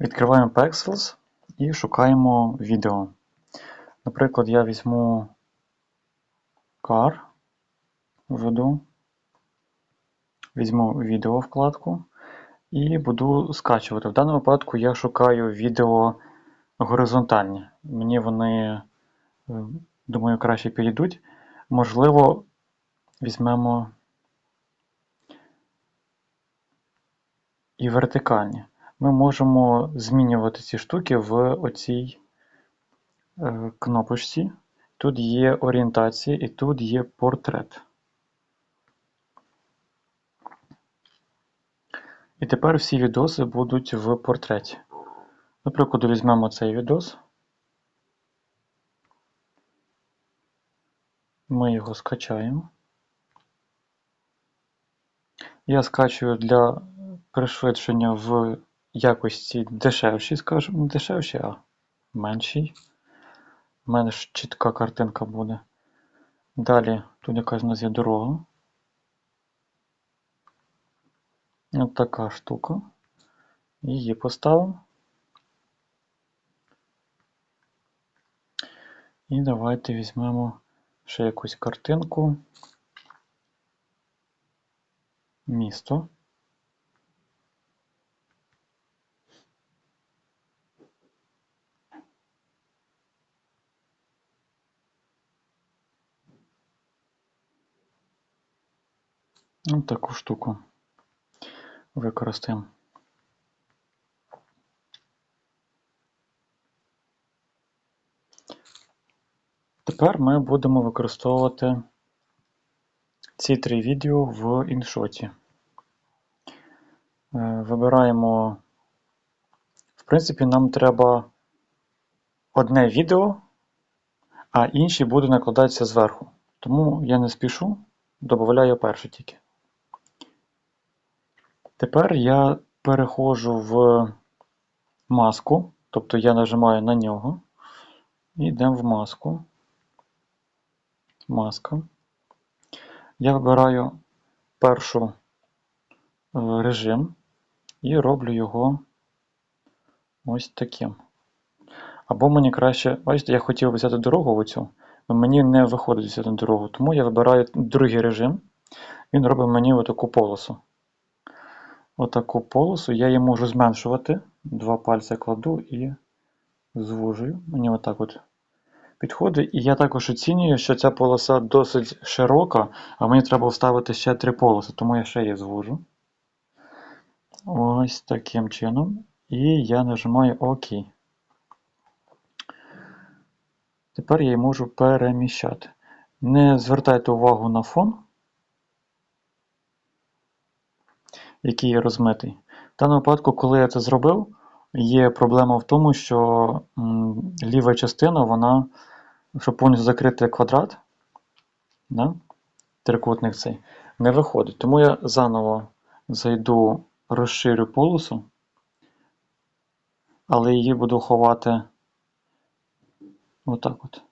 Відкриваємо Pexels і шукаємо відео. Наприклад, я візьму car, введу, візьму відео вкладку і буду скачувати. В даному випадку я шукаю відео горизонтальні. Мені вони, е, думаю, краще підійдуть. Можливо, візьмемо і вертикальні. Ми можемо змінювати ці штуки в оцій е, кнопочці. Тут є орієнтація і тут є портрет. І тепер всі відоси будуть в портреті. Наприклад, візьмемо цей відос. Ми його скачаємо. Я скачую для пришвидшення в якості дешевшій, скажімо, не дешевшій, а меншій. Менш чітка картинка буде. Далі тут якась у нас є дорога. Ось така штука. Її поставимо. І давайте візьмемо ще якусь картинку. Місто. Ось таку штуку використаємо. Тепер ми будемо використовувати ці три відео в іншоті. Е, Вибираємо, в принципі, нам треба одне відео, а інші будуть накладатися зверху. Тому я не спішу, додаю перше тільки. Тепер я переходжу в маску, тобто я нажимаю на нього і йдемо в маску. Маска. Я вибираю першу е, режим і роблю його ось таким. Або мені краще, бачите, я хотів взяти дорогу оцю, але мені не виходить взяти дорогу, тому я вибираю другий режим. Він робить мені отаку полосу. Отаку полосу я її можу зменшувати. Два пальці кладу і звужую. Мені отак от підходить. І я також оцінюю, що ця полоса досить широка, а мені треба вставити ще три полоси, тому я ще її звужу. Ось таким чином. І я нажимаю ОК. Тепер я її можу переміщати. Не звертайте увагу на фон, який є розмитий. В даному випадку, коли я це зробив, є проблема в тому, що ліва частина, вона, щоб повністю закрити квадрат, да, трикутник цей, не виходить. Тому я заново зайду, розширю полосу, але її буду ховати отак от.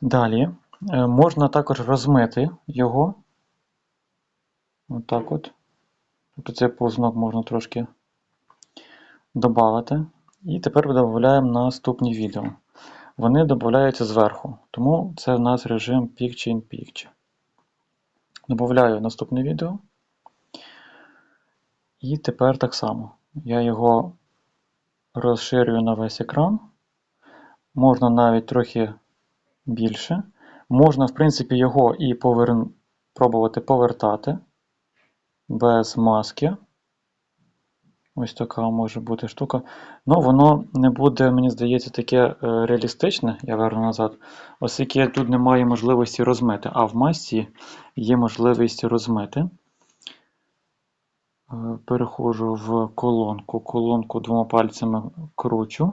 Далі можна також розмити його. Отак от. Тобто цей повзнок можна трошки додати. І тепер додаємо наступні відео. Вони додаються зверху, тому це в нас режим Picture in Picture. Додаю наступне відео. І тепер так само. Я його розширюю на весь екран. Можна навіть трохи більше. Можна, в принципі, його і повер... пробувати повертати без маски. Ось така може бути штука. Ну, воно не буде, мені здається, таке е, реалістичне, я верну назад, оскільки тут немає можливості розмити, а в масці є можливість розмити. Е, Переходжу в колонку, колонку двома пальцями кручу.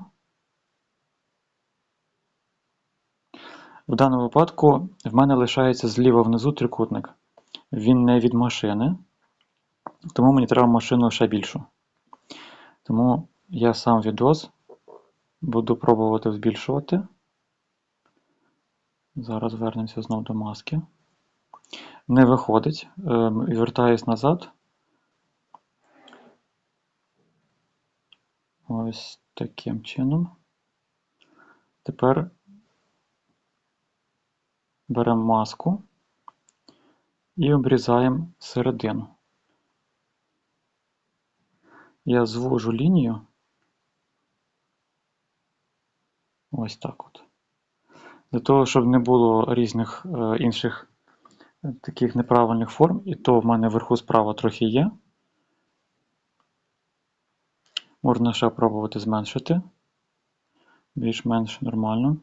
В даному випадку в мене лишається зліва внизу трикутник. Він не від машини, тому мені треба машину ще більшу. Тому я сам відос буду пробувати збільшувати. Зараз вернемося знову до маски. Не виходить, ем, вертаюсь назад. Ось таким чином. Тепер беремо маску і обрізаємо середину. Я звожу лінію. Ось так от. Для того, щоб не було різних е, інших е, таких неправильних форм, і то в мене вверху справа трохи є. Можна ще пробувати зменшити. Більш-менш нормально.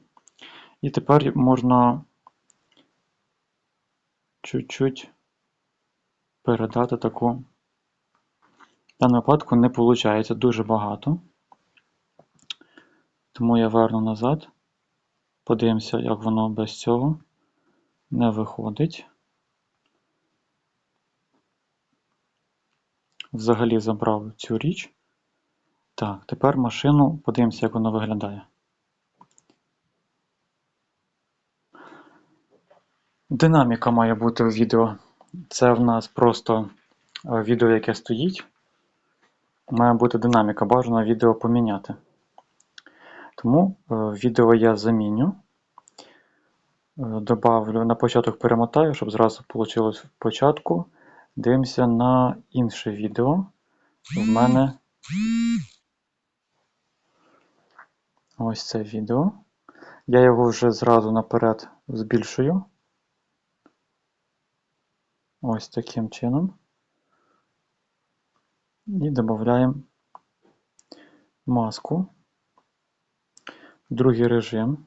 І тепер можна чуть-чуть передати таку. В даному випадку не виходить дуже багато. Тому я верну назад. Подивимося, як воно без цього не виходить. Взагалі забрав цю річ. Так, тепер машину подивимося, як воно виглядає. Динаміка має бути в відео. Це в нас просто е, відео, яке стоїть. Має бути динаміка, бажано відео поміняти. Тому е, відео я заміню. Е, добавлю на початок перемотаю, щоб зразу вийшло в початку. Дивимося на інше відео. В мене ось це відео. Я його вже зразу наперед збільшую. Ось таким чином. І додаємо маску. Другий режим.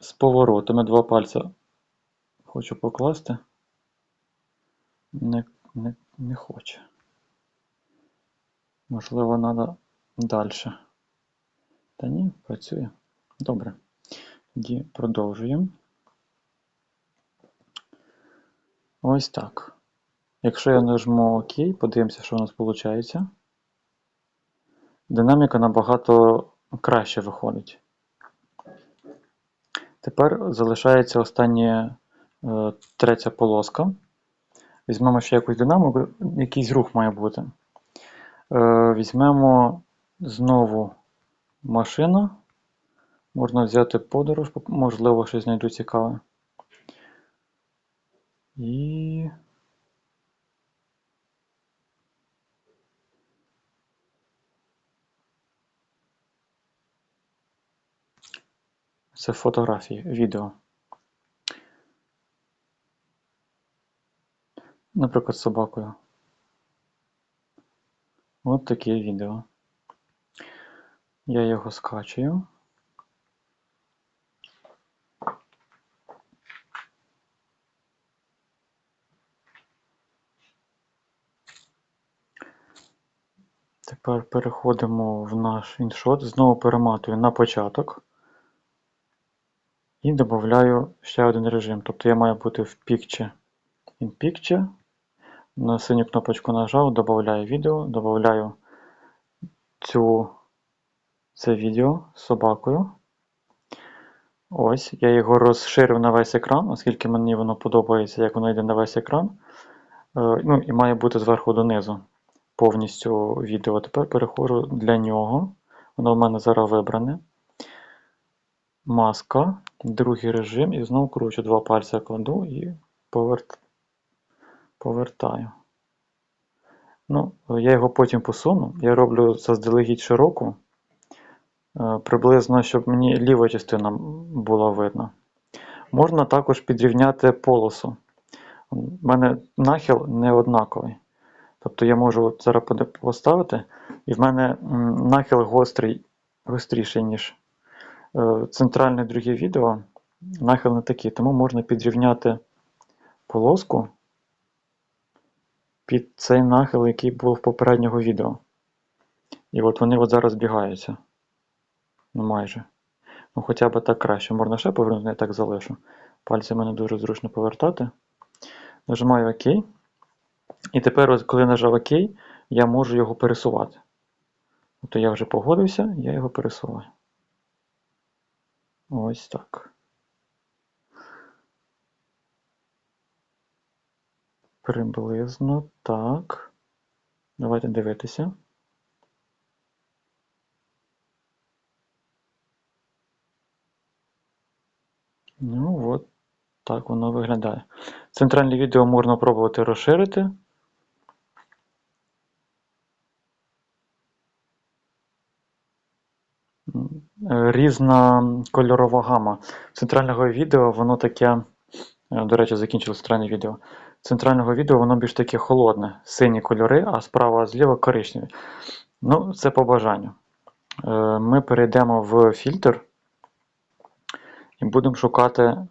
З поворотами два пальця хочу покласти. Не, не, не хоче. Можливо, треба далі. Та ні, працює. Добре. Тоді продовжуємо. Ось так. Якщо я нажму ОК, подивимося, що у нас виходить. Динаміка набагато краще виходить. Тепер залишається остання е, третя полоска. Візьмемо ще якусь динаміку, якийсь рух має бути. Е, Візьмемо знову машину. Можна взяти подорож, можливо, щось знайду цікаве. І. Це фотографії, відео. Наприклад, з собакою. От таке відео. Я його скачую. Тепер переходимо в наш іншот, знову перематую на початок і додаю ще один режим. Тобто я маю бути в Picture in Picture. На синю кнопочку нажав, додаю відео, додаю цю, це відео з собакою. Ось, я його розширив на весь екран, оскільки мені воно подобається, як воно йде на весь екран. Е, ну І має бути зверху донизу повністю відео. Тепер переходжу для нього. Воно в мене зараз вибране. Маска, другий режим, і знову кручу два пальця кладу і поверт... повертаю. Ну, Я його потім посуну. Я роблю заздалегідь широку, е, приблизно, щоб мені ліва частина була видна. Можна також підрівняти полосу. У мене нахил не однаковий. Тобто я можу зараз поставити, і в мене нахил гострий, гостріший, ніж е, центральне друге відео. Нахил не такий, тому можна підрівняти полоску під цей нахил, який був в попереднього відео. І от вони от зараз збігаються. Ну майже. Ну Хоча б так краще. Можна ще повернути, я так залишу. Пальці мене дуже зручно повертати. Нажимаю ОК. І тепер, ось, коли нажав ОК, я можу його пересувати. Тобто я вже погодився, я його пересуваю. Ось так. Приблизно так. Давайте дивитися. Ну, так воно виглядає. Центральне відео можна пробувати розширити. Різна кольорова гама. Центрального відео воно таке, е, до речі, закінчилось центральне відео. Центрального відео воно більш таке холодне, сині кольори, а справа зліва коричневі. Ну, це по бажанню. Е, Ми перейдемо в фільтр і будемо шукати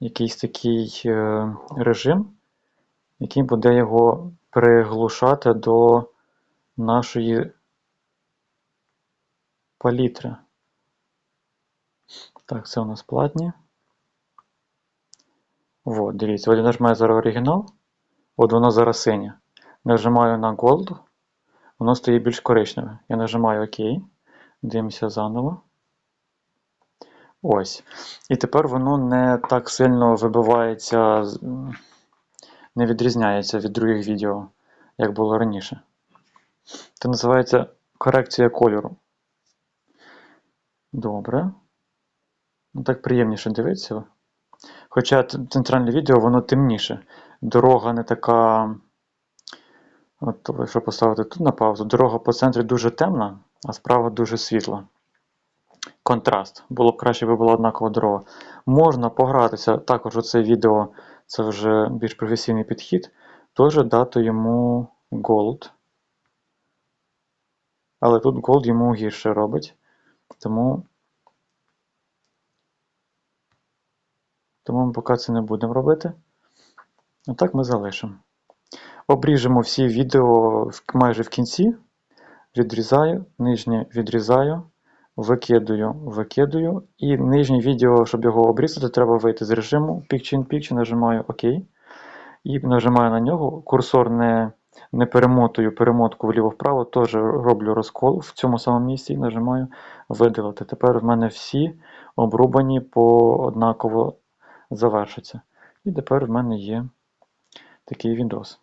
якийсь такий е, режим, який буде його приглушати до нашої палітри. Так, це у нас платні. От, дивіться, от я нажимаю зараз оригінал. От воно зараз синє. Нажимаю на Gold, воно стає більш коричневе. Я нажимаю ОК. Дивимося заново. Ось. І тепер воно не так сильно вибивається, не відрізняється від других відео, як було раніше. Це називається корекція кольору. Добре. Ну, так приємніше дивитися. Хоча центральне відео, воно темніше. Дорога не така. От, якщо поставити тут на паузу, дорога по центрі дуже темна, а справа дуже світла. Контраст. Було б краще, якби була однакова дорога. Можна погратися. Також оце відео, це вже більш професійний підхід. Теж дати йому Gold. Але тут Gold йому гірше робить. Тому Тому ми поки це не будемо робити. Отак ми залишимо. Обріжемо всі відео майже в кінці. Відрізаю, нижнє відрізаю, викидаю, викидаю. І нижнє відео, щоб його обрізати, треба вийти з режиму Picture in Picture, нажимаю ОК. І нажимаю на нього. Курсор не, не перемотую перемотку вліво-вправо, теж роблю розкол в цьому самому місці і нажимаю видалити. Тепер в мене всі обрубані по однаково завершиться. І тепер в мене є такий відос.